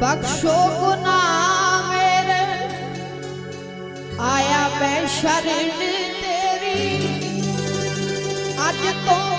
ਬਖਸ਼ੋ ਗੁਨਾਹ ਮੇਰੇ ਆਇਆ ਮੈਂ ਸ਼ਰਨ ਤੇਰੀ। ਅੱਜ ਤੋਂ